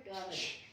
Dolly.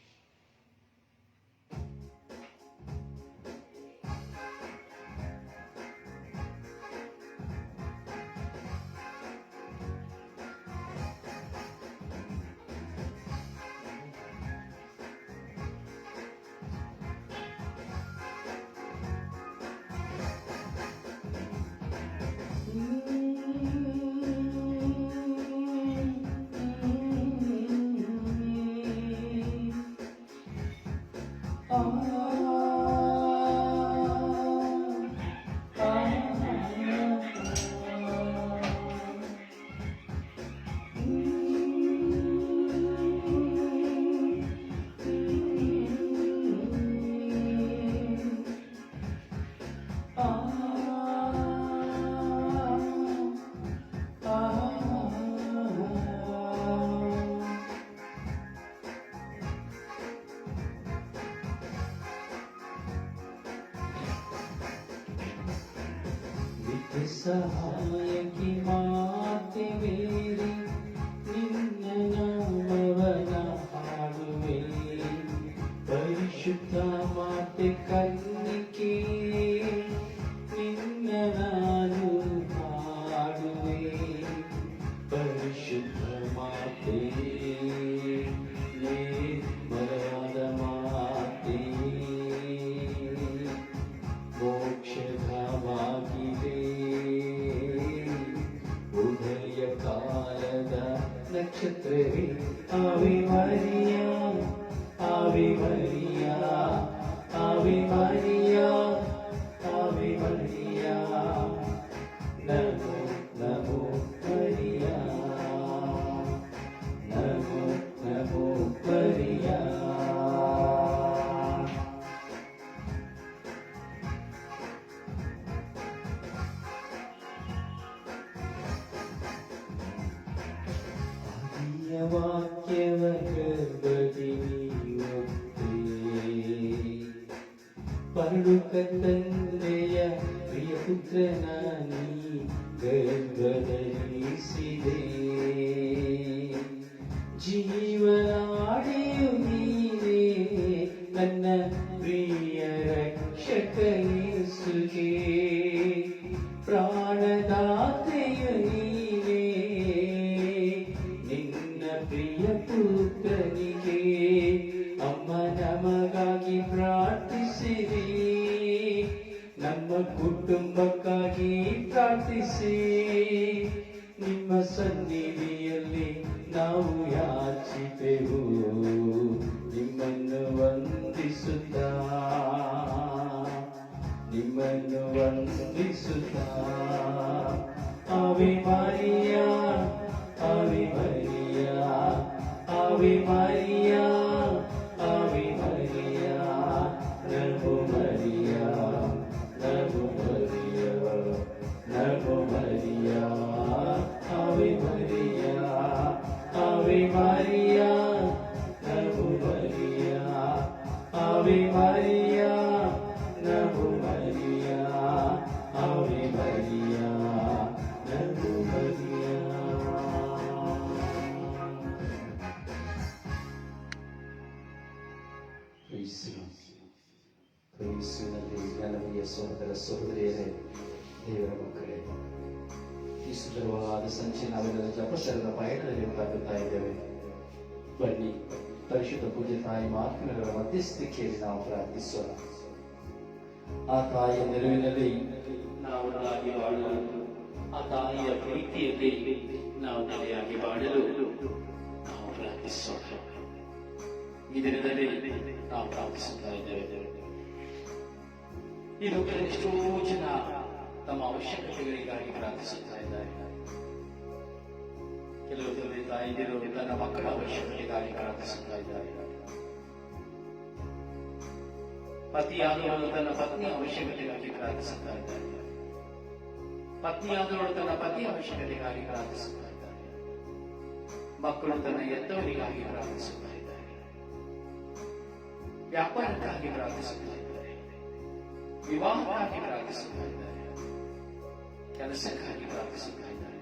的好。朋 Holy, Holy. ಕುಟುಂಬಕ್ಕಾಗಿ ಪ್ರಾರ್ಥಿಸಿ. ನಿಮ್ಮ ಸನ್ನಿಧಿಯಲ್ಲಿ ನಾವು ಯಾಚಿತೆವು. ಕ್ರಿಸ್ತನಲ್ಲಿ ಜ್ಞಾನಮಯ ಸಹೋದರ ಸಹೋದರಿಯರೇ ದೇವರ ಮಕ್ಕಳೇ. ಈ ಸುಂದರವಾದ ಸಂಚಿ ನಾವೆಲ್ಲ ಜಪಶರದ ಪಯಣದಲ್ಲಿ ಉಂಟಾಗುತ್ತಾ ಇದ್ದೇವೆ. ಬನ್ನಿ, ಪರಿಶುದ್ಧ ಪೂಜೆ ತಾಯಿ ಮಾತೃಗಳ ಮಧ್ಯಸ್ಥಿಕೆಯಲ್ಲಿ ನಾವು ಪ್ರಾರ್ಥಿಸೋಣ. ಆ ತಾಯಿಯ ನೆರವಿನಲ್ಲಿ ನಾವು ನಾಗಿ ಬಾಳಲು, ಆ ತಾಯಿಯ ಪ್ರೀತಿಯಲ್ಲಿ ನಾವು ನೆಲೆಯಾಗಿ ಬಾಳಲು ನಾವು ಪ್ರಾರ್ಥಿಸೋಣ. ಈ ದಿನದಲ್ಲಿ ನಾವು ಪ್ರಾರ್ಥಿಸುತ್ತಾ ಇದ್ದೇವೆ. ಈ ಲೋಕದಲ್ಲಿ ಎಷ್ಟೋ ಜನ ತಮ್ಮ ಅವಶ್ಯಕತೆಗಳಿಗಾಗಿ ಪ್ರಾರ್ಥಿಸುತ್ತಾ ಇದ್ದಾರೆ ಕೆಲವು ತಂದೆ ತಾಯಿದಿರು ತನ್ನ ಮಕ್ಕಳ ಅವಶ್ಯಕತೆಗಾಗಿ ಪ್ರಾರ್ಥಿಸುತ್ತಾ ಇದ್ದಾರೆ ಪತಿಯಾದವಳು ತನ್ನ ಪತ್ನಿಯ ಅವಶ್ಯಕತೆಗಾಗಿ ಪ್ರಾರ್ಥಿಸುತ್ತಾ ಇದ್ದಾರೆ ಪತ್ನಿಯಾದವಳು ತನ್ನ ಪತಿ ಅವಶ್ಯಕತೆಗಾಗಿ ಪ್ರಾರ್ಥಿಸುತ್ತಾ ಇದ್ದಾರೆ ಮಕ್ಕಳು ತನ್ನ ಎತ್ತವರಿಗಾಗಿ ಪ್ರಾರ್ಥಿಸುತ್ತಾ ಇದ್ದಾರೆ ವ್ಯಾಪಾರಕ್ಕಾಗಿ ಪ್ರಾರ್ಥಿಸುತ್ತಾರೆ ವಿವಾಹಕ್ಕಾಗಿ ಪ್ರಾರ್ಥಿಸುತ್ತಾ ಇದ್ದಾರೆ ಕೆಲಸಕ್ಕಾಗಿ ಪ್ರಾರ್ಥಿಸುತ್ತಾ ಇದ್ದಾರೆ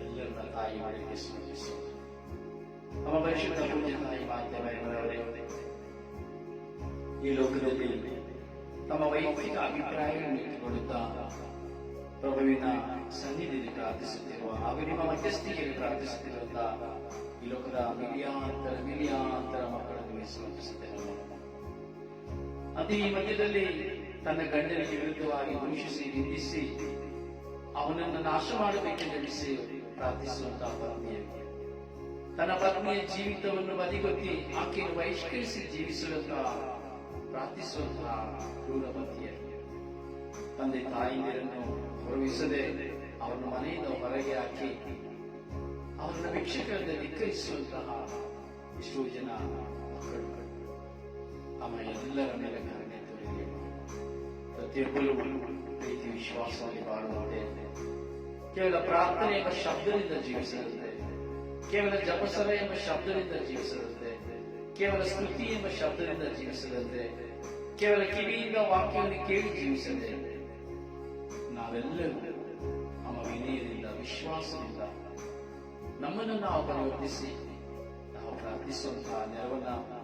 ಎಲ್ಲರನ್ನ ತಾಯಿ ಮಾಡಿಗೆ ಸ್ಮರಿಸೋಣ ನಮ್ಮ ಪರಿಶುದ್ಧ ಪೂಜೆ ತಾಯಿ ಮಾಧ್ಯಮರವರೇ ಈ ಲೋಕದಲ್ಲಿ ತಮ್ಮ ವೈಯಕ್ತಿಕ ಅಭಿಪ್ರಾಯಗಳನ್ನು ಇಟ್ಟುಕೊಳ್ಳುತ್ತಾ ಪ್ರಭುವಿನ ಸನ್ನಿಧಿಯಲ್ಲಿ ಪ್ರಾರ್ಥಿಸುತ್ತಿರುವ ಹಾಗೂ ನಿಮ್ಮ ಮಧ್ಯಸ್ಥಿಕೆಯಲ್ಲಿ ಪ್ರಾರ್ಥಿಸುತ್ತಿರುವಂತಹ ಈ ಲೋಕದ ಮಿಲಿಯಾಂತರ ಮಿಲಿಯಾಂತರ ಮಕ್ಕಳನ್ನು ಸಮರ್ಪಿಸುತ್ತೇನೆ. ಅತಿ ಮಧ್ಯದಲ್ಲಿ ತನ್ನ ಗಂಡನಿಗೆ ವಿರುದ್ಧವಾಗಿ ದೂಷಿಸಿ ನಿಂದಿಸಿ ಅವನನ್ನು ನಾಶ ಮಾಡಬೇಕೆಂದೆಣಿಸಿ ಪ್ರಾರ್ಥಿಸುವಂತಹ ಪತ್ನಿಯ ತನ್ನ ಪತ್ನಿಯ ಜೀವಿತವನ್ನು ಬದಿಗೊತ್ತಿ ಆಕೆಯನ್ನು ಬಹಿಷ್ಕರಿಸಿ ಜೀವಿಸುವಂತಹ ಪ್ರಾರ್ಥಿಸುವಂತಹ ಕ್ರೂರ ಪತಿಯಾಗಿ ತಂದೆ ತಾಯಿಯರನ್ನು ಗೌರವಿಸದೆ ಅವನ ಮನೆಯಿಂದ ಹೊರಗೆ ಹಾಕಿ ಅವನ ಭಿಕ್ಷಕರಿಂದ ಧಿಕ್ಕರಿಸುವಂತಹ ಎಷ್ಟೋ ಜನ ಮಕ್ಕಳು. ಅಮ್ಮ ಎಲ್ಲರ ಮೇಲೆ ಕರುಣೆ ತೋರಿದೆಯಪ್ಪ ಪ್ರತಿಯೊಬ್ಬರು ಪ್ರೀತಿ ವಿಶ್ವಾಸವಾಗಿ ಬಾಳುವಂತೆ. ಕೇವಲ ಪ್ರಾರ್ಥನೆ ಎಂಬ ಶಬ್ದದಿಂದ ಜೀವಿಸಿರುತ್ತೆ ಕೇವಲ ಜಪಸರ ಎಂಬ ಶಬ್ದದಿಂದ ಜೀವಿಸಿರುತ್ತೆ ಕೇವಲ ಸ್ತುತಿ ಎಂಬ ಶಬ್ದದಿಂದ ಜೀವಿಸದಂತೆ. ಕೇವಲ ಕಿವಿಯಿಂದ ವಾಕ್ಯವನ್ನು ಕೇಳಿ ಜೀವಿಸದೆ. ನಾವೆಲ್ಲರೂ ನಮ್ಮ ವಿನಯದಿಂದ, ವಿಶ್ವಾಸದಿಂದ ನಮ್ಮನ್ನು ನಾವು ಪರಿವರ್ತಿಸಿ ನಾವು ಪ್ರಾರ್ಥಿಸುವಂತಹ ನೆರವನ್ನ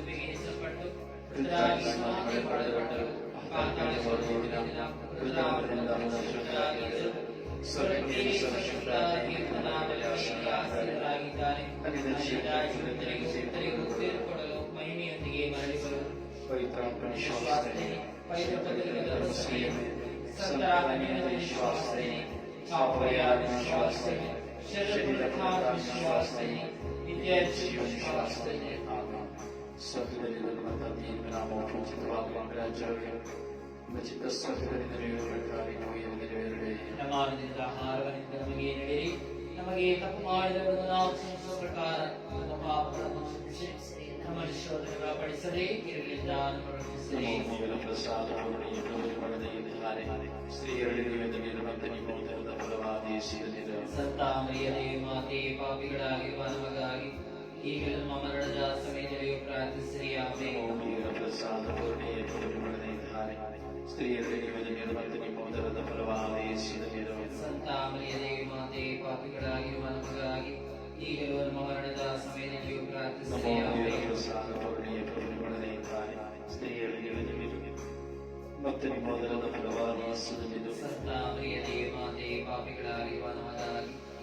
ಮಹಿಮೆಯೊಂದಿಗೆ ಮರಳಿ ಬರುವುದು ಪವಿತ್ರ ವಿಶ್ವಾಸನೆ ವಿಶ್ವಾಸನೆ ವಿಶ್ವಾಸನೆ ವಿಶ್ವಾಸನೆ ಸ್ವರ್ಗದಲ್ಲಿ ಬರುವಂತಹ ದೇವರ ನಾಮವು ರಾಜ್ಯಗಳು ನಿಮ್ಮ ಚಿತ್ತ ಸ್ವರ್ಗದಲ್ಲಿ ನಡೆಯುವ ಪ್ರಕಾರ ಭೂಮಿಯಲ್ಲಿ ನೆರವೇರಲಿ ಪ್ರಮಾಣದಿಂದ ಆಹಾರವನಿಂದ ನಮಗೆ ನಡೆಯಿರಿ ನಮಗೆ ತಪ್ಪು ಮಾಡಿದವರನ್ನು ನಾವು ಕ್ಷಮಿಸುವ ಪ್ರಕಾರ ನಮ್ಮ ಪಾಪಗಳನ್ನು ಕ್ಷಮಿಸಿ ನಮ್ಮ ಶೋಧನೆಗಳ ಪಡಿಸದೆ ಮರಿಯದೇ ಮಾತೆ ಪಾಪಿಗಳಾಗಿರುವ ನಮಗಾಗಿ ಈಗಲೂ ನಮ್ಮ ಮರಣದ ಸಮಯದಲ್ಲಿಯೂ ಪ್ರಾರ್ಥಿಸಿರಿ ಆಮೇಲೆ ಭೂಮಿಯ ಪ್ರಸಾದ ಪೂರ್ಣೆಯ ಪಡೆದ ಇದ್ದಾರೆ ಸ್ತ್ರೀಯರಲ್ಲಿ ನೀವು ಮತ್ತೆ ನಿಮ್ಮ ಉದರದ ಫಲವಾದ ಯೇಸುವಿನಿಂದ ಸಂತ ಮರಿಯದೇ ಮಾತೆ ಪಾಪಿಗಳಾಗಿರುವ ನಮಗಾಗಿ ಈಗಲೂ ನಮ್ಮ ಮರಣದ ಸಮಯದಲ್ಲಿಯೂ ಪ್ರಾರ್ಥಿಸಿರಿ ಆಮೇಲೆ ಮತ್ತೆ ನಿಮ್ಮ ಮೊದಲದ ಫಲವಾದ ಯೇಸುವಿನಿಂದ ಸಂತ ಮರಿಯದೇ ಮಾತೆ ಪಾಪಿಗಳಾಗಿರುವ ನಮಗಾಗಿ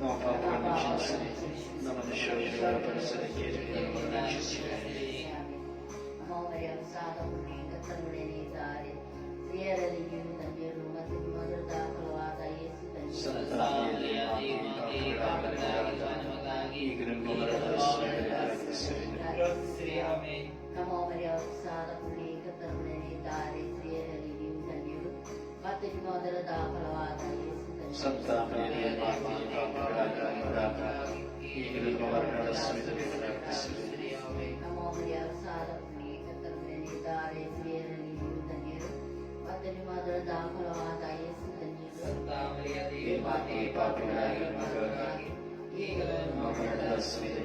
ನಾವು ಪಾಪಗಳನ್ನು ಕ್ಷಮಿಸಲಿ ನಮ್ಮನ್ನು ಶೋಧನೆಗಳ ಪರಿಸರಕ್ಕೆ ನಮ್ಮನ್ನು ರಕ್ಷಿಸಿರಿ ಮೌರ್ಯ ಸಾಧ ಪುಣ್ಯ ಕತ್ತಲುಡೆನಿದ್ದಾರೆ ಸ್ತ್ರೀಯರಲ್ಲಿ ನೀವು ಧನ್ಯರು ಮತ್ತು ನಿಮ್ಮ ದೊಡ್ಡ ಫಲವಾದ ಯೇಸು ಧನ್ಯರು. نمویا نمو مریا پتنی مدر دا فل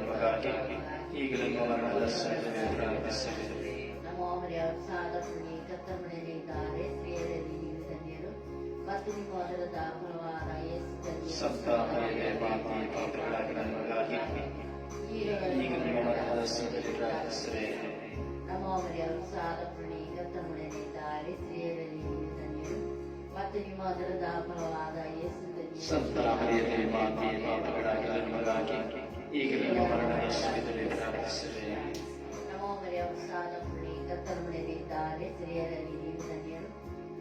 ನಮಗಾಗಿ ಈಗಲೂ ನಮ್ಮ ಮರಣದ ಸಮಯದಲ್ಲಿ ಪ್ರಾರ್ಥಿಸಿರಿ ನಮೋ ಸಾಧ ಪುಣ್ಯ ಕತ್ತಲುಡೆನಿದ್ದಾರೆ ಸ್ತ್ರೀಯರಲ್ಲಿ ನೀವು ಧನ್ಯರು ಮತ್ತು ನಿಮ್ಮ ದೊಡ್ಡ ಫಲವಾದ ಯೇಸು ಸಂತ ಮರಿಯೇ ಮಾತೆ ಪಾಪಗಳಾಗಿ ನಮಗಾಗಿ ಈಗ ನಿಮ್ಮ ಮರಣದ ಸಮಯದಲ್ಲಿ ಪ್ರಾರ್ಥಿಸಿರಿ ನಮೋ ಮರಿಯ ಸಾದ ಪುಣಿ ಕರ್ತಮುಡನಿದ್ದಾರೆ ಸ್ತ್ರೀಯರಲ್ಲಿ ನೀವು ಧನ್ಯರು ಮತ್ತು ನಿಮ್ಮ ಅದರದ ಯೇಸು ಧನ್ಯರು. ಸಂತ ಮರಿಯೇ ಮಾತೆ ಪಾಪಗಳಾಗಿ ನಮಗಾಗಿ ಈಗ ನಿಮ್ಮ ಮರಣದ ಸಮಯದಲ್ಲಿ ಪ್ರಾರ್ಥಿಸಿದೆ ನಮೋ ಮರಿಯ ಸಾದ ಪುಣಿ ಕರ್ತಮುಡನಿದ್ದಾರೆ ಸ್ತ್ರೀಯರಲ್ಲಿ ನೀವು ಧನ್ಯರು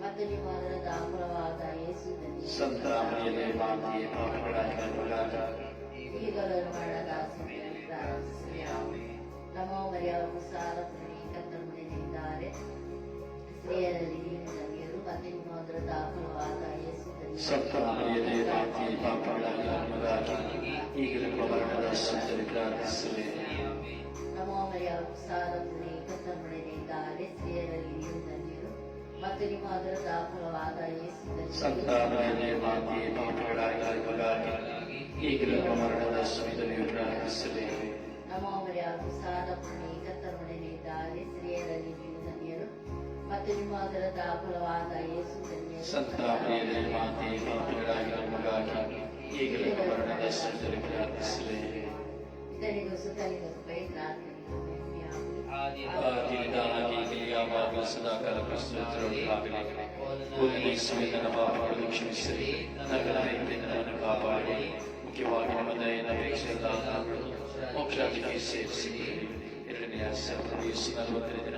ಮತ್ತು ನಿಮ್ಮ ಯೇಸು ಧನ್ಯರು. ಸಂತ ಮರಿಯೇ ಮಾತೆ ಪಾಪಗಳಾಗಿ ನಮಗಾಗಿ ಈಗಲೂ ಮರಣದ ಸಮಯದಲ್ಲಿ ಪ್ರಾರ್ಥಿಸಿರಿ. ಆಮೆನ್. ನಮೋ ಸ್ತ್ರೀಯರಲ್ಲಿ ನೀವು ಧನ್ಯರು ಮತ್ತು ನಿಮ್ಮ ಅದರದ ಫಲವಾದ ಪಾಪಗಳ ಧನ್ಯರು. ಸಂತ ಮರಿಯೇ ಮಾತೆ ಪಾಪಗಳಾಗಿ ನಮಗಾಗಿ ಈಗ ನಿಮ್ಮ ಮರಣದ ಸಮಯದಲ್ಲಿ ಪ್ರಾರ್ಥಿಸಿರಿ ನಮೋ ಮರಿಯ ಸಾದ ಪುಣಿ ಕರ್ತಮುಡನಿದ್ದಾರೆ ಸ್ತ್ರೀಯರಲ್ಲಿ ನೀವು ಮತ್ತು ನಿಮ್ಮ ಅದರ ಫಲವಾದ ಯೇಸು ಧನ್ಯರು. ಸಂತ ಮರಿಯೇ ಮಾತೆ ಪಾಪಗಳಾಗಿ ನಮಗಾಗಿ ಈಗ ನಿಮ್ಮ ಮರಣದ ಸಮಯದಲ್ಲಿ ಪ್ರಾರ್ಥಿಸಿರಿ ನಮೋ ಮರಿಯ ಸಾದ ಪುಣಿ ಮತ್ತು ನಿಮ್ಮ ಅದರದ ಫಲವಾದ ಯೇಸು ಧನ್ಯರು. ಸಂತ ಮರಿಯೇ ಮಾತೆ ಪಾಪಗಳಾಗಿ ನಮಗಾಗಿ ಈಗ ನಿಮ್ಮ ಮರಣದ ಸಮಯದಲ್ಲಿ ಪ್ರಾರ್ಥಿಸಿರಿ ಇದನಿಗೂ ಸುತ್ತಲಿಗೂ ಪವಿತ್ರಾತ್ಮನಿಗೂ ಮಹಿಮೆಯಾಗಲಿ. ಆದಿಯಿಂದ ಈಗಲೂ ಯಾವಾಗಲೂ ಸದಾಕಾಲ ಪ್ರಸ್ತುತರಾಗಲಿ ಕೂದಲಿ ನನ್ನ ಪಾಪಗಳನ್ನು ಕ್ಷಮಿಸಿರಿ ನಗರ ವ್ಯಕ್ತಿಯಿಂದ ನನ್ನನ್ನು ಕಾಪಾಡಿ ಮುಖ್ಯವಾಗಿ ನಮ್ಮ ದಯನ ಅಪೇಕ್ಷೆಯಿಂದ ಮೋಕ್ಷಾದಿಗೆ ಸೇರಿಸಿದ್ದೀರಿ ಎರಡನೆಯ ಯೇಸು ನಲವತ್ತನೇ ದಿನ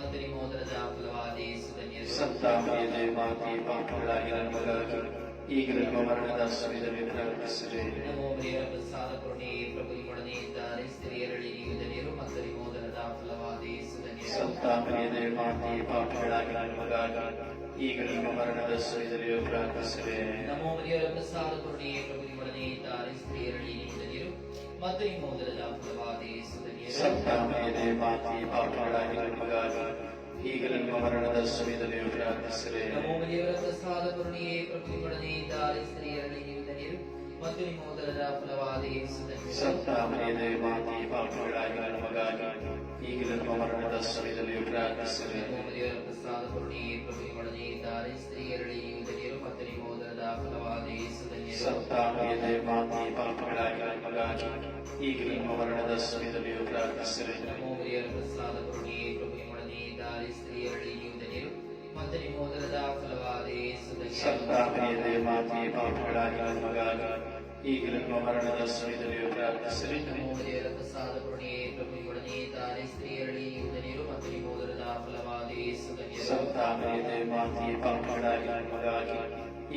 ಸ್ತ್ರೀಯರಲ್ಲಿ ನೀವು ಧನ್ಯರು ಮತ್ತು ನಿಮ್ಮ ಉದರದ ಫಲವಾದ ಯೇಸು ಧನ್ಯರು ಸಂತ ಮರಿಯೇ ಮಾತೆ ಪಾಪಗಳಾಗಿ ನಮಗಾಗಿ ಈಗ ನಮ್ಮ ಮರಣದ ಸಮಯದಲ್ಲಿ ಪ್ರಾರ್ಥಿಸಿದೆ. ನಮೋ ಮರಿಯಲು ಪ್ರಸಾದ ಕೊಡಿ ಪ್ರಭು ಇದ್ದಾರೆ ಸ್ತ್ರೀಯರಲ್ಲಿ ನೀವು ಧನ್ಯರು ಮತ್ತು ನಿಮ್ಮ ಉದರದ ಫಲವಾದ ಯೇಸು ಧನ್ಯರು ಸಂತ ಮರಿಯೇ ಮಾತೆ ಪಾಪಗಳಾಗಿ ನಮಗಾಗಿ ಈಗ ಮರಣದ ಸಮಯದಲ್ಲಿ ಕರುಣೆ ಪ್ರಭು ನಿಮ್ಮೊಡನೆ ಇದ್ದಾರೆ ನೀವು ಧನ್ಯರು ಮತ್ತು ನಿಮ್ಮ ಉದರದ ಫಲವಾದ ಯೇಸು ಧನ್ಯರು ಸಂತ ಮರಿಯೇ ಮಾತೆ ಪಾಪಗಳಾಗಿ ನಮಗಾಗಿ ಈಗ ನಮ್ಮ ಮರಣದ ಸಮಯದಲ್ಲಿ ಪ್ರಾರ್ಥಿಸಿರಿ ನಮೋ ಮರಿಯವರ ಪ್ರಸಾದ ಕರುಣೆಯೇ ಪ್ರಭು ನಿಮ್ಮೊಡನೆ ಇದ್ದಾರೆ ಸ್ತ್ರೀಯರಲ್ಲಿ ನೀವು ಧನ್ಯರು ಮತ್ತು ನಿಮ್ಮ ಉದರದ ಫಲವಾದ ಯೇಸು ಧನ್ಯರು ಸಂತ ಮರಿಯೇ ಮಾತೆ ಪಾಪಗಳಾಗಿ ನಮಗಾಗಿ ಈಗ ನಮ್ಮ ಮರಣದ ಸಮಯದಲ್ಲಿ ಪ್ರಾರ್ಥಿಸಿರಿ ನಮೋ ಮರಿಯವರ ಪ್ರಸಾದ ಕರುಣೆಯೇ ಪ್ರಭು ನಿಮ್ಮೊಡನೆ ಇದ್ದಾರೆ ಸ್ತ್ರೀಯರಲ್ಲಿ ನೀವು ಧನ್ಯರು ಮತ್ತು ನಿಮ್ಮ ಉದರದ ಫಲವಾದ ಯೇಸು ಧನ್ಯರು ಸಂತ ಮರಿಯೇ ಮಾತೆ ಪಾಪಗಳಾಗಿ ನಮಗಾಗಿ ಈಗ ನಮ್ಮ ಮರಣದ ಸಮಯದಲ್ಲಿ ಪ್ರಾರ್ಥಿಸಿರಿ. ನಮೋ ಮರಿಯವರ ಪ್ರಸಾದ ನಿಮ್ಮೊಡನೆ ಇದ್ದಾರೆ ಸ್ತ್ರೀಯರಲ್ಲಿ ನೀವು ಧನ್ಯರು ಮತ್ತು ನಿಮ್ಮ ಉದರದ ಫಲವಾದ ಯೇಸು ಸಂತ ಧನ್ಯರು ಪಾಪಗಳಾಗಿ ನಮಗಾಗಿ ಈಗ ನಮ್ಮ ಮರಣದ ಸಮಯದಲ್ಲಿ ಪ್ರಾರ್ಥಿಸಿರಿ. ಪ್ರಸಾದ ಧನ್ಯರು ಮತ್ತು ಫಲವಾದ ಸಂತ ಪಾಪಗಳಾಗಿ ನಮಗಾಗಿ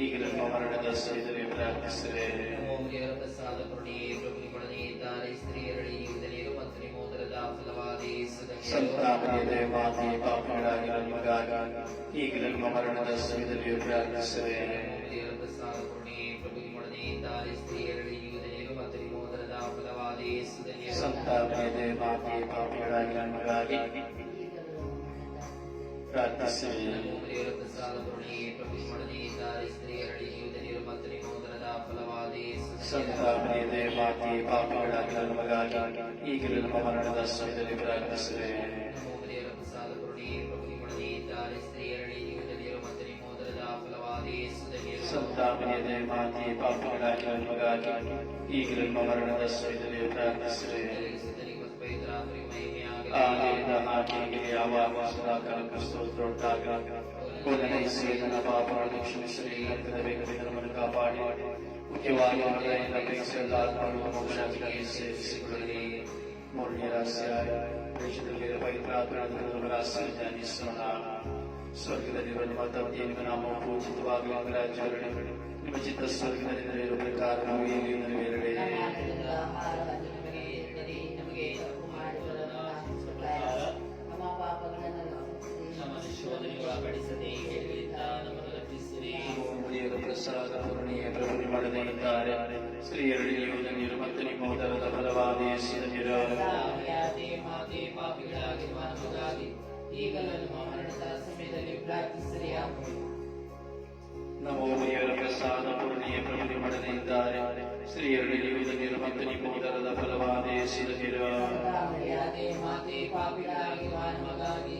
ಈಗ ನಮ್ಮ ಮರಣದ ಸಮಯದಲ್ಲಿ ಪ್ರಾರ್ಥಿಸಿರಿ ನಮೋ ಮರಿಯವರ ಪ್ರಸಾದ ಕರುಣೆಯೇ ಪ್ರಭು ನಿಮ್ಮೊಡನೆ ಇದ್ದಾರೆ ಸ್ತ್ರೀಯರಲ್ಲಿ ನೀವು ಧನ್ಯರು ಮತ್ತು ನಿಮ್ಮ ಉದರದ ಫಲವಾದ ಯೇಸು ಸಂತ ಧನ್ಯರು ಮರಿಯೇ ಮಾತೆ ಪಾಪಗಳಾಗಿ ನಮಗಾಗಿ ಈಗ ನಮ್ಮ ಮರಣದ ಸಮಯದಲ್ಲಿ ಪ್ರಾರ್ಥಿಸಿರಿ ಮರಿಯವರ ಪ್ರಸಾದ ಕರುಣೆಯೇ ಪ್ರಭು ನಿಮ್ಮೊಡನೆ ಇದ್ದಾರೆ ಸ್ತ್ರೀಯರಲ್ಲಿ ನೀವು ಧನ್ಯರು ಮತ್ತು ನಿಮ್ಮ ಉದರದ ಫಲವಾದ ಯೇಸು ಧನ್ಯರು ಸಂತ ಮರಿಯೇ ಮಾತೆ ಪಾಪಗಳಾಗಿ ನಮಗಾಗಿ ಈಗಲೂ ಮರಣದ ಪ್ರಾರ್ಥಿಸಿರಿ ನಮೋ ಮರಿಯವರ ಪ್ರಸಾದ ಕರುಣೆಯೇ ಪ್ರಭು ನಿಮ್ಮೊಡನೆ ಇದ್ದಾರೆ ಸ್ತ್ರೀಯರಲ್ಲಿ ನೀವು ಧನ್ಯರು ಮತ್ತು ನಿಮ್ಮ ಉದರದ ಫಲವಾದ ಯೇಸು ಸಂತ ಧನ್ಯರು ಮರಿಯೇ ಮಾತೆ ಪಾಪಗಳಾಗಿ ನಮಗಾಗಿ ಈಗಲೂ ನಮ್ಮ ಮರಣದ ಸಮಯದಲ್ಲಿ ಪ್ರಾರ್ಥಿಸಿರಿ ನಮೋ ಮರಿಯವರ ಪ್ರಸಾದ ಕರುಣೆಯೇ ಪ್ರಭು ನಿಮ್ಮೊಡನೆ ಇದ್ದಾರೆ ಸ್ತ್ರೀಯರಲ್ಲಿ ನೀವು ಧನ್ಯರು ಮತ್ತು ನಿಮ್ಮ ಉದರದ ಫಲವಾದ ಯೇಸು ಧನ್ಯರು ಸಂತ ಮರಿಯೇ ಮಾತೆ ಪಾಪಗಳಾಗಿ ನಮಗಾಗಿ ಈಗಲೂ ನಮ್ಮ ಮರಣದ ಸಮಯದಲ್ಲಿ ಪ್ರಾರ್ಥಿಸಿರಿ ಸುತ್ತಲಿಗೂ ಪವಿತ್ರಾತ್ಮರಿಗೆ آمین آمین ಒಳಪಡಿಸದೆ ಕೆಡುಕಿನಿಂದ ನಮ್ಮನ್ನು ರಕ್ಷಿಸಿರಿ. ದೇವರ ಪ್ರಸಾದ ಕರುಣೆಯ ಪ್ರಭು ಮಾಡಲಿದ್ದಾರೆ ಸ್ತ್ರೀಯರಲ್ಲಿ ಮತ್ತು ನಿಮ್ಮ ಉದರದ ಫಲವಾದ ಯೇಸು ಧನ್ಯರು. ನಾವ್ಯಾದೇ ಮಾತೆ ನಮಗಾಗಿ ನಮ್ಮ ಪ್ರಸಾದ ಪೂರ್ಣಿಯ ಪ್ರಭು ಮಾಡಲಿದ್ದಾರೆ ಸ್ತ್ರೀಯರಲ್ಲಿ ನೀವು ಮತ್ತು ಯೇಸುವಿನ ಮರ್ಯಾದೆ ಮಾತೆ ನಮಗಾಗಿ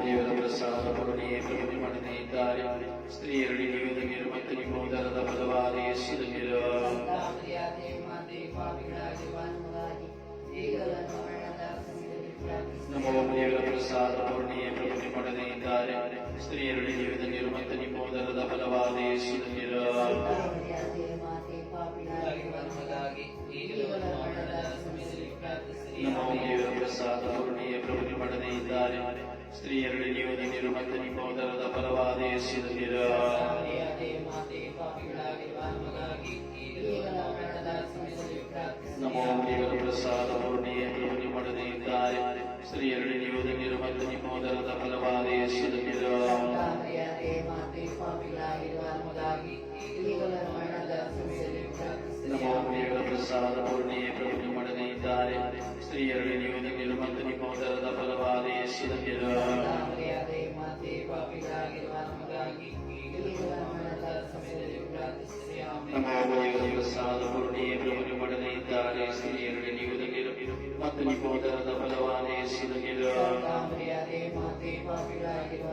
ದೇವರ ಪ್ರಸಾದ ಪೂರ್ಣಿಯ ಪ್ರಭು ಮಡನೆಯಿದ್ದಾರೆ ಸ್ತ್ರೀಯರಲ್ಲಿ ನೀವು ಮತ್ತು ನಿಮ್ಮೋದರದ ಫಲವಾದ ಯೇಸುವಿನ ಮರ್ಯಾದೆ ಮಾತೆ ಪಾಪಿಗಳಾಗಿರುವ ನಮಗಾಗಿ ಈಗಲೂ ನಮ್ಮ ದೇವರ ಪ್ರಸಾದ ಪೂರ್ಣಿಯ ಪ್ರಭು ಮಡನೆಯಿದ್ದಾರೆ ಸ್ತ್ರೀಯರಲ್ಲಿ ನೀವು ಮತ್ತು ನಿಮ್ಮೋದರದ ಫಲವಾದ ಯೇಸುವಿನ ಮರ್ಯಾದೆ ಮಾತೆ ಪಾಪಿಗಳಾಗಿರುವ ನಮಗಾಗಿ ಈಗಲೂ ನಮ್ಮ ದೇವರ ಪ್ರಸಾದ ಪೂರ್ಣಿಯ ಪ್ರಭು ಮಡನೆಯಿದ್ದಾರೆ ಸ್ತ್ರೀಯರಲ್ಲಿ ನೀವು ಫಲವಾದ ಈಗಲೂ ನಮ್ಮ ಸಮಯದಲ್ಲಿ ಪ್ರಾರ್ಥಿಸಿರಿ ನಮೋ ದೇವರ ಪ್ರಸಾದ ಪೂರ್ಣಿಯ ಪ್ರಭು ಮಡನೆಯಿದ್ದಾರೆ ಸ್ತ್ರೀಯರಲ್ಲಿ ನೀವು ಫಲವಾದ ಈಗಲೂ ನಮ್ಮ ಮರಣದ ಸಮಯದಲ್ಲಿ ನಮೋ ದೇವರ ಪ್ರಸಾದ ಪೂರ್ಣಿಯ ಪ್ರಭು ಮಡನೆಯಿದ್ದಾರೆ ಸ್ತ್ರೀಯರಲ್ಲಿ ನೀವು ಮತ್ತು ನಿಮ್ಮೋದರದ ಫಲವಾದ ಯೇಸುವಿನ ಮರ್ಯಾದೆ ಮಾತೆ ಪಾಪಿಗಳಾಗಿರುವ ನಮಗಾಗಿ ಈಗಲೂ ನಮ್ಮ ಮರಣದ ಸಮಯದಲ್ಲಿ ಪ್ರಾರ್ಥಿಸಿರಿ. ನಮೋ ದೇವರ ಪ್ರಸಾದ ಪೂರ್ಣಿಯ ಪ್ರಭು ಮಡನೆಯಿದ್ದಾರೆ ಸ್ತ್ರೀಯರಲ್ಲಿ ನೀವು ಮತ್ತು ನಿಮ್ಮೋದರದ ಫಲವಾದ ಯೇಸುವಿನ ಮರ್ಯಾದೆ ಮಾತೆ ಪಾಪಿಗಳಾಗಿರುವ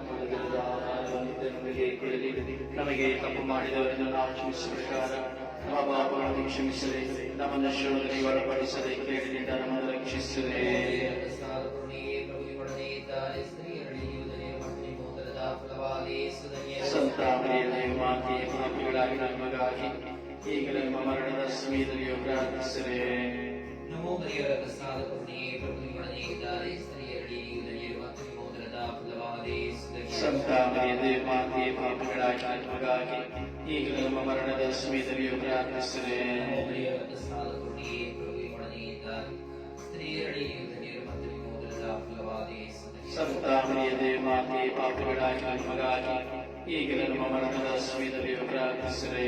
ಭೂಮಿಯಲ್ಲಿ ಕೊಡಲಿ. ನಮಗೆ ತಪ್ಪು ಮಾಡಿದವರನ್ನು ನಾವು ಕ್ಷಮಿಸಬೇಕಾದ ನಮ್ಮ ಪಾಪಗಳನ್ನು ಕ್ಷಮಿಸದೆ, ನಮ್ಮನ್ನು ಶೋಧನೆ ಒಳಪಡಿಸದೆ ಕೇಳಿನಿಂದ ನಮ್ಮನ್ನು ಉದರದ ಫಲವಾದ ಮಾತೆ, ಪಾಪಿಗಳಾಗಿ ನಮಗಾಗಿ ಈಗಲೇ ನಮ್ಮ ಮರಣದ ಸಮಯದಲ್ಲಿ ಪ್ರಾರ್ಥಿಸದೆ. ನಮೋ ಪ್ರಿಯರ ಪ್ರಸಾದ ಕರುಣೆಯೇ ಪ್ರಭುವಿನೊಡನೆ ಇದ್ದಾರೆ ಸ್ತ್ರೀಯರಲ್ಲಿ ನಿಮ್ಮ ಉದರದ ಫಲವಾದ ಯೇಸುದನಿಯ ಸಂತಾಪನೆಯಲ್ಲಿ ಮಾತೆ ಪಾಪಿಗಳಾಗಿ ನಮಗಾಗಿ ಈಗಲೇ ನಮ್ಮ ಮರಣದ ಸಮಯದಲ್ಲಿಯೂ ಪ್ರಾರ್ಥಿಸದೆ ಮರಿಯವರ ಪ್ರಸಾದ ಕರುಣೆಯೇ ಪ್ರಭುವಿನೊಡನೆ ಇದ್ದಾರೆ ಸ್ತ್ರೀಯರಲ್ಲಿ ಯುವಜನೆಯರು ಮತ್ತು ನಿಮ್ಮ ಉದರದ ಫಲವಾದ ಯೇಸುದನಿಯ ಸಂತಾಪನೆಯಲ್ಲಿ ಮಾತೆ ಪಾಪಿಗಳಾಗಿ ನಮಗಾಗಿ ಈಗಲೇ ನಮ್ಮ ಮರಣದ ಸಮಯದಲ್ಲಿಯೂ ಪ್ರಾರ್ಥಿಸದೆ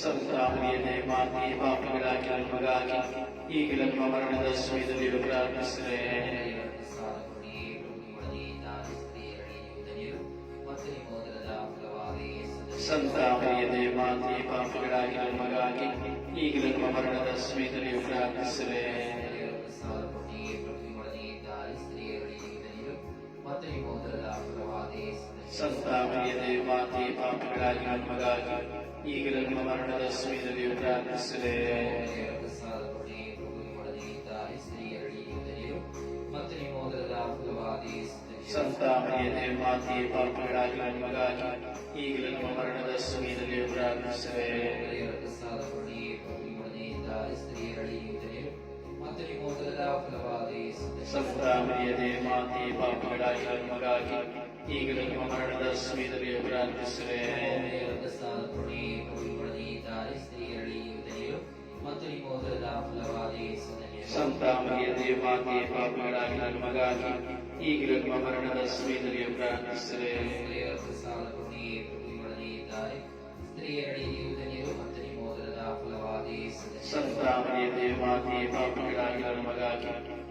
ಯೇಸುವಿನ ಸಂತಾಪನೆಯಲ್ಲಿ ಮಾತೆ ಪಾಪಿಗಳಾಗಿ ನಮಗಾಗಿ ಈಗಲೇ ನಮ್ಮ ಮರಣದ ಸಮಯದಲ್ಲಿಯೂ ಪ್ರಾರ್ಥಿಸದೆ ದೇವರ ಪ್ರಸಾದ ಕೊಡಿ ಪ್ರಭುಗಳೇ ಇದ್ದಾರೆ ಸ್ತ್ರೀಯರಲ್ಲಿ ಯುವಜನರು ಮತ್ತು ನಿಮ್ಮ ಮೊದಲದ ಫಲವಾದ ಯೇಸುವಿನ ಸಂತಾಪನೆಯಲ್ಲಿ ಮಾತೆ ಪಾಪಿಗಳಾಗಿ ನಮಗಾಗಿ ಈಗಲೇ ನಮ್ಮ ಮರಣದ ಸಮಯದಲ್ಲಿಯೂ ಪ್ರಾರ್ಥಿಸದೆ ದೇವರ ಪ್ರಸಾದ ಕೊಡಿ ಪ್ರಭುಗಳೇ ಇದ್ದಾರೆ ಸ್ತ್ರೀಯರಲ್ಲಿ ಯುವಜನರು ಮತ್ತು ನಿಮ್ಮ ಮೊದಲದ ಫಲವಾದ ಯೇಸುವಿನ ಸಂತಾಪನೆಯಲ್ಲಿ ಮಾತೆ ಪಾಪಿಗಳಾಗಿ ನಮಗಾಗಿ ಈಗಲೇ ನಮ್ಮ ಮರಣದ ಸಮಯದಲ್ಲಿಯೂ ಪ್ರಾರ್ಥಿಸದೆ ದೇವರ ಪ್ರಸಾದ ಕೊಡಿ ಪ್ರಭುಗಳೇ ಇದ್ದಾರೆ ಸ್ತ್ರೀಯರಲ್ಲಿ ಯುವಜನರು ಮತ್ತು ನಿಮ್ಮ ಮೊದಲದ ಫಲವಾದ ಯೇಸುವಿನ ಸಂತಾಪನೆಯಲ್ಲಿ ಮಾತೆ ಪಾಪಿಗಳಾಗಿ ನಮಗಾಗಿ ಈಗಲೇ ನಮ್ಮ ಮರಣದ ಸಮಯದಲ್ಲಿಯೂ ಪ್ರಾರ್ಥಿಸದೆ ದೇವರ ಪ್ರಸಾದ ಕೊಡಿ ಪ್ರಭುಗಳೇ ಇದ್ದಾರೆ ಸ್ತ್ರೀಯರಲ್ಲಿ ಯುವಜನರು ಮತ್ತು ನಿಮ್ಮ ಮೊದಲದ ಫಲವಾದ ಯೇಸುವಿನ ಸಂತಾಪನೆಯಲ್ಲಿ ಮಾತೆ ಪಾಪಿಗಳಾಗಿ ನಮಗಾಗಿ ಈಗಲೂ ಮರಣದ ಸಮಯದಲ್ಲಿ ಪ್ರಾರ್ಥಿಸಿದೆ ರಕ್ತಸ್ನಾನಪುಣಿ ಕುಡಿಮಣಿ ತಾರೆ ಸ್ತ್ರೀಯರಳಿ ಯುವತಿಯರು ಮತ್ತು ನಿಮ್ಮ ಹೋದರದ ಫಲವಾದ ಸಂತ ಮರಿಯ ದೇವಾದಿ ಪಾಪಗಳಾಗಿ ನನ್ನ ಮಗಾಗಿ ಈಗಲೂ ನಿಮ್ಮ ಮರಣದ ಸಮಯದಲ್ಲಿ ಪ್ರಾರ್ಥಿಸಿದೆ ರಕ್ತಸ್ನಾನಪುಣಿ ಕುಡಿಮಣಿ ತಾರೆ ಸ್ತ್ರೀಯರಳಿ ಯುವತಿಯರು ಮತ್ತು ನಿಮ್ಮ ಹೋದರದ ಫಲವಾದ ಸಂತ ಮರಿಯ ದೇವಾದಿ ಪಾಪಗಳಾಗಿ ನನ್ನ ಮಗಾಗಿ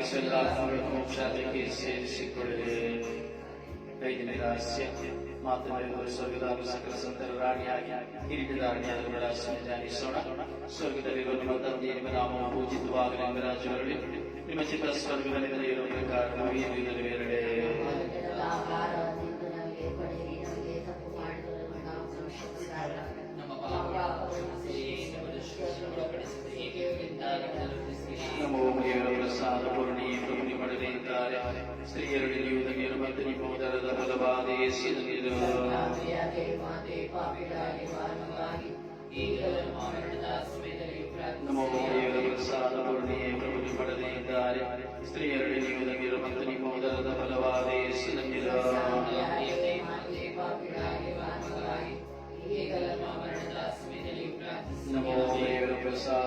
ಹಾಗೆ ಈಗ ಯಾವಾಗಲೂ ಸದಾಕಾಲ ಸ್ತೋತ್ರ ಉಂಟಾಗಲಿ ಒಂದನೇ ಸೇರಿನ ಪಾಪಗಳನ್ನು ಕ್ಷಮಿಸಿರಿ ಕನ್ನಡ ನನ್ನನ್ನು ಕಾಪಾಡಿ ಮುಖ್ಯವಾಗಿ ಹೃದಯದ ಅಪೇಕ್ಷೆಗಳಾತ್ಮಗಳನ್ನು ಮೋಕ್ಷಕ್ಕೆ ಸೇರಿಸಿಕೊಳ್ಳಿರಿ ಐದನೇ ರಹಸ್ಯ ಮಾತನಾಡಿದ ಸ್ವರ್ಗದ ಸಕಲ ಸಂತರ ರಾಣಿಯಾಗಿ ಹಿರಿಯದ ರಾಣಿಯಾದ ರಹಸ್ಯ ಧ್ಯಾನಿಸೋಣ ಸ್ವರ್ಗದಲ್ಲಿರುವ ನಿಮ್ಮ ತಂದೆಯ ನಿಮ್ಮ ನಾಮವು ಪೂಜಿತವಾಗಲಿ ನಿಮ್ಮ ರಾಜ್ಯಗಳಲ್ಲಿ ನಿಮ್ಮ ಚಿತ್ತ ಸ್ವರ್ಗದಲ್ಲಿ ಇರುವ ಪ್ರಕಾರ ನಾವು ಈ ನೆರವೇರಡೆ ದಿನದ ಆಹಾರವನ್ನು ನಮ್ಮ ದೇವರ ಪ್ರಸಾದ ಪೂರ್ಣಿ ಸ್ತ್ರೀಯರಲ್ಲಿ ನೀವು ಮತ್ತು ನಿಮ್ಮ ಉದರದ ಫಲವಾದ ನಮ್ಮ ಪ್ರಸಾದ ಪೂರ್ಣಿ ನಿಮ್ಮೊಡನೆ ಸ್ತ್ರೀಯರಲ್ಲಿ ನೀವು ಧನ್ಯರು ಮತ್ತು ನಿಮ್ಮ ಉದರದ ಫಲವಾದ ಪ್ರಸಾದ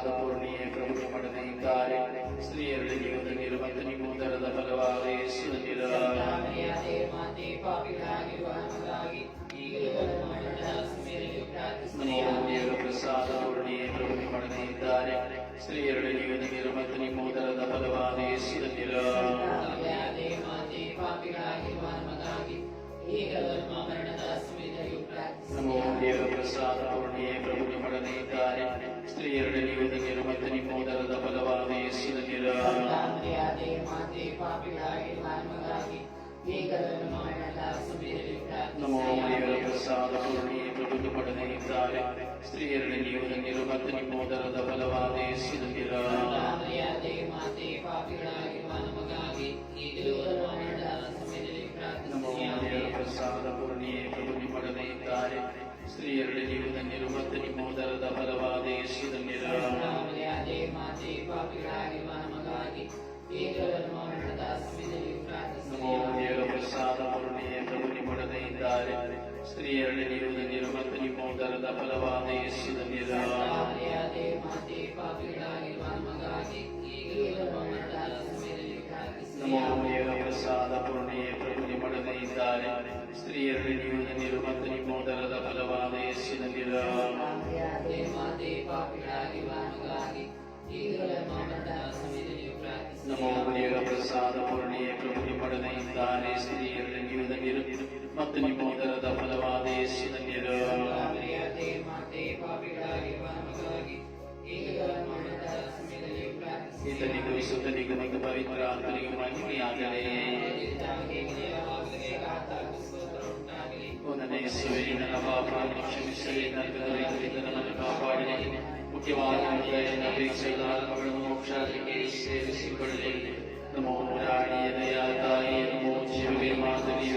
ನಿಮ್ಮೊಡನೆ ಇದ್ದಾರೆ ಸ್ತ್ರೀಯರಲ್ಲಿ ನೀವು ಧನ್ಯರು ಮತ್ತು ನಿಮ್ಮ ಉದರದ ನಮಗಾಗಿ ಈಗಲೂ ನಮ್ಮ ಪ್ರಸಾದ ಪೂರ್ಣಿಯೇ ಪ್ರಭು ನಿಮ್ಮೊಡನೆ ಇದ್ದಾರೆ. ಸ್ತ್ರೀಯರಲ್ಲಿ ನೀವು ಧನ್ಯರು ಮತ್ತು ನಿಮ್ಮ ಉದರದ ನಮ್ಮ ಮರಣದ ಸಮಯದಲ್ಲಿ ನಮೋ ದೇವರ ಪ್ರಸಾದ ಪೂರ್ಣಿಯೇ ಪ್ರಭು ನಿಮ್ಮೊಡನೆ ಇದ್ದಾರೆ. Sri Adhiri Adhiri Matani Moutar Da Palavadi Siddhira Namo Yera Prasada Purniye Prabhuni Madani Dare Sri Adhiri Adhiri Matani Moutar Da Palavadi Siddhira Namo Yera Prasada Purniye Prabhuni Madani Dare Sri Adhiri മത്തിന് മോദരത ഫലവാദേശി ധന്യരോ ഇതനിക്ക് വിശുദ്ധനിക്ക് നിക്ക് പവിത്ര ആന്തരിക മഹിമയാകലേ ക്ഷമിച്ചേ മുഖ്യവാദികളെ അപേക്ഷകളാൽ അവൾ മോക്ഷാലേക്ക് സേവിക്കപ്പെടുന്നു നമോ രാണിയതയാതായി നമോ ശിവപെരുമാതരീവ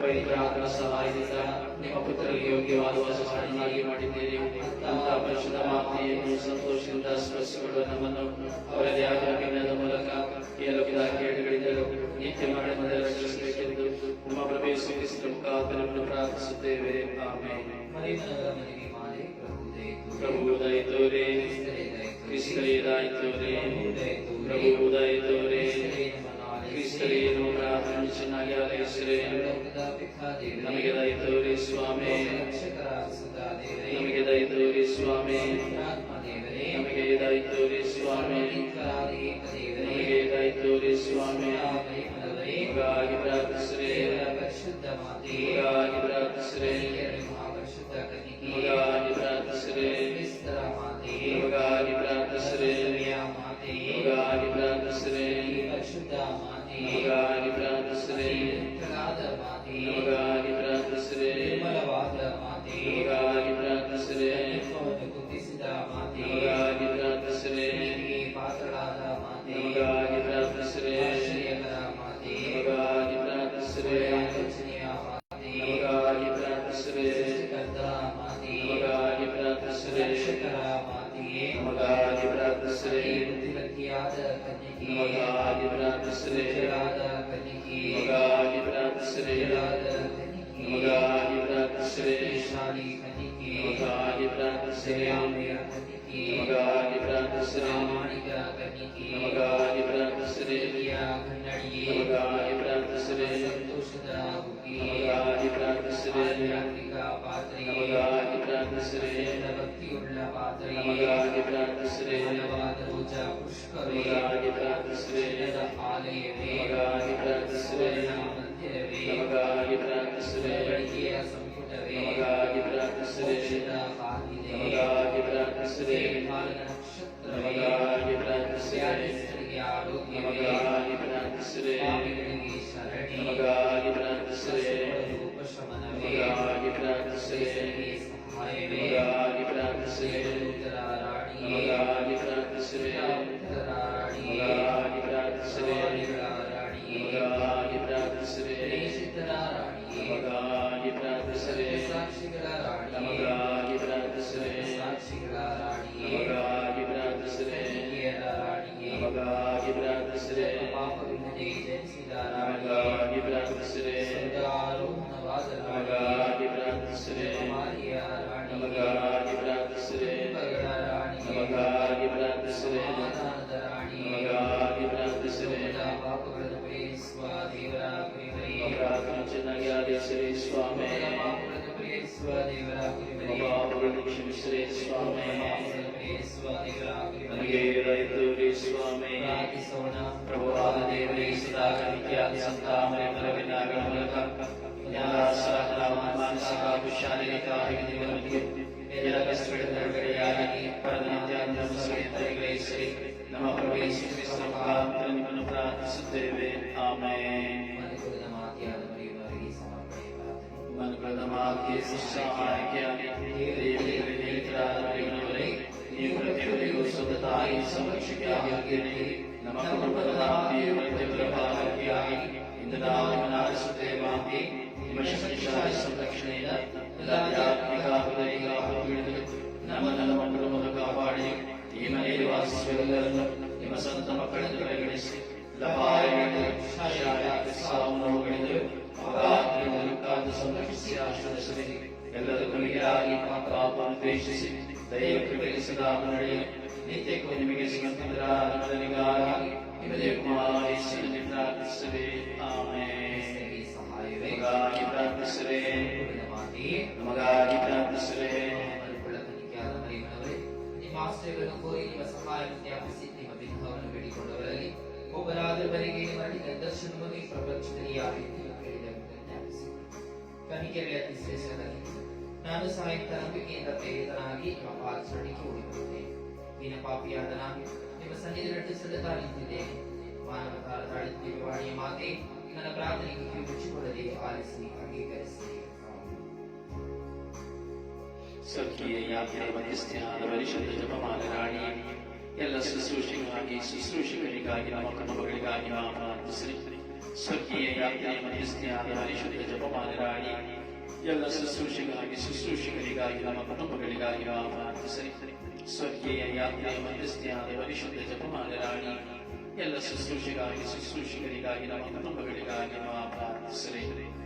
ಪವಿತ್ರಾತ್ಮ ಸಹಾಯದಿಂದ ನಿಮ್ಮ ಪುತ್ರರಿಗೆ ಯೋಗ್ಯವಾದ ಪರಿಶುದ್ಧ ಮಾತೆಯನ್ನು ಸಂತೋಷದಿಂದ ನಮ್ಮನ್ನು ಮೂಲಕ ನಮ್ಮ ಪ್ರಾರ್ಥಿಸುತ್ತೇವೆ ಪ್ರಭು ಉದಯ ಪ್ರಭು ಕ್ರಿಸ್ತರೇನು ಪ್ರಾರ್ಥನೆ ಚೆನ್ನಾಗಿ ಪಿತಾದೇವರೇ, ನಮಗೆ ದಯತೋರಿ ಸ್ವಾಮಿ. प्रसरे नमगाय प्रसरे नमगाय प्रसरे नमगाय प्रसरे नमगाय प्रसरे नमगाय प्रसरे नमगाय प्रसरे പ്രവേശിക്കുന്ന പ്രാർത്ഥന പ്രാർത്ഥിച്ചു ആമേ ಮಾತೆ ಸಹಾಯಕಿಯಾಗಿ ಪ್ರೇಮನವರೇ ನೀವು ಪ್ರತಿಯೊಬ್ಬರಿಗೂ ಸ್ವಂತ ತಾಯಿ ಸಂರಕ್ಷಕಿಯಾಗಿ ಆಗಿರಿ ನಮ್ಮ ಕುಟುಂಬದ ದೇವರ ದೇವರ ಪಾಲಕಿಯಾಗಿ ಇಂದು ನಾವು ನಿಮ್ಮನ್ನು ನಿಮ್ಮ ಶಕ್ತಿಶಾಲಿ ಸಂರಕ್ಷಣೆಯಿಂದ ಈ ಮನೆಯಲ್ಲಿ ವಾಸಿಸುವ ಎಲ್ಲರನ್ನು ನಿಮ್ಮ ಸ್ವಂತ ಮಕ್ಕಳೆಂದು ಪರಿಗಣಿಸಿ ಲಭಾಯಗಳಿಂದ ಸಾವು ನೋವುಗಳಿಂದ ಅಗಾಧಗಳಿಂದ ಕಾದು ಸಂರಕ್ಷಿಸಿ ಆಶ್ರಯಿಸಿರಿ ಎಲ್ಲದಕ್ಕೂ ಮಿಗಿಲಾಗಿ ಪಾಪವನ್ನು ದ್ವೇಷಿಸಿ ದೈವ ಕೃಪೆಗೆ ಸದಾ ನಡೆಯಲು ನಿತ್ಯಕ್ಕೂ ನಿಮಗೆ ಸಿಗುತ್ತಿದ್ದರಾದ ನನ್ನನಿಗಾಗಿ ನಿಮ್ಮದೇ ಕುಮಾರಿ ಸಿರಿ ಪ್ರಾರ್ಥಿಸುವೆ ಆಮೇಲೆ ಕ್ರಿಸ್ತನಿಗೆ ಸಹಾಯವೇ ನಮಗಾಗಿ ಪ್ರಾರ್ಥಿಸುವೆ ಮನೆಗೊಳಿದ ಮಾತೆಯೇ ನಮಗಾಗಿ ಪ್ರಾರ್ಥಿಸುವೆ ಮರುಕುಳಕನಿಕೆಯಾದ ಮರಿಯವರೇ ನಿಮ್ಮ ಆಶ್ರಯಗಳನ್ನು ಕೋರಿ ನಿಮ್ಮ ಸಹಾಯವನ್ನು ಜ್ಞಾಪಿಸಿ ನಿಮ್ಮ ಬಿನ್ನವನ್ನು ಬೇಡಿಕೊಂಡವರಲ್ಲಿ ಒಬ್ಬರಾದವರಿಗೆ ಮಾಡಿ ದರ್ಶನವನ್ನು ಈ ಪ್ರಪಂಚದಲ್ಲಿ ಯಾವ ರೀತಿ ಕೇಳಿದಂತೆ ಜ್ಞಾಪಿಸಿ ಕನಿಕೆಯಲ್ಲಿ ಅತಿ ಶ್ರೇಷ್ಠದಲ್ಲಿ ನಾನು ಸಾಹಿತ್ಯ ನಂಬಿಕೆಯಿಂದ ಪ್ರೇರಿತನಾಗಿ ನಿಮ್ಮ ಪಾದಚರಣೆಗೆ ಓಡಿಬರುತ್ತೇನೆ ನಿನ್ನ ಪಾಪಿಯಾದ ನಾನು ನಿಮ್ಮ ಸನ್ನಿಧಿ ನಟಿಸಲುತ್ತಾ ನಿಂತಿದ್ದೇನೆ ಮಾನವ ತಾಳಿದ್ದ ವಾಣಿಯ ಮಾತೆ ನನ್ನ ಪ್ರಾರ್ಥನೆಗೆ ಕಿವಿ ಮುಚ್ಚಿಕೊಳ್ಳದೆ ಆಲಿಸಿ ಅಂಗೀಕರಿಸಿ. ಸ್ವಕೀಯ ಎಲ್ಲ ಶುಶ್ರೂಷಿಗಾಗಿ, ಶುಶ್ರೂಷಿಗಳಿಗಾಗಿ, ನಮ್ಮ ಕುಟುಂಬಗಳಿಗಾಗಿ ನಾವು منستپ رانی سوشی شوشکری گا پر واپر سرحدی یاتر منستیا جپ مار سوشی شوشن گاپر سرحد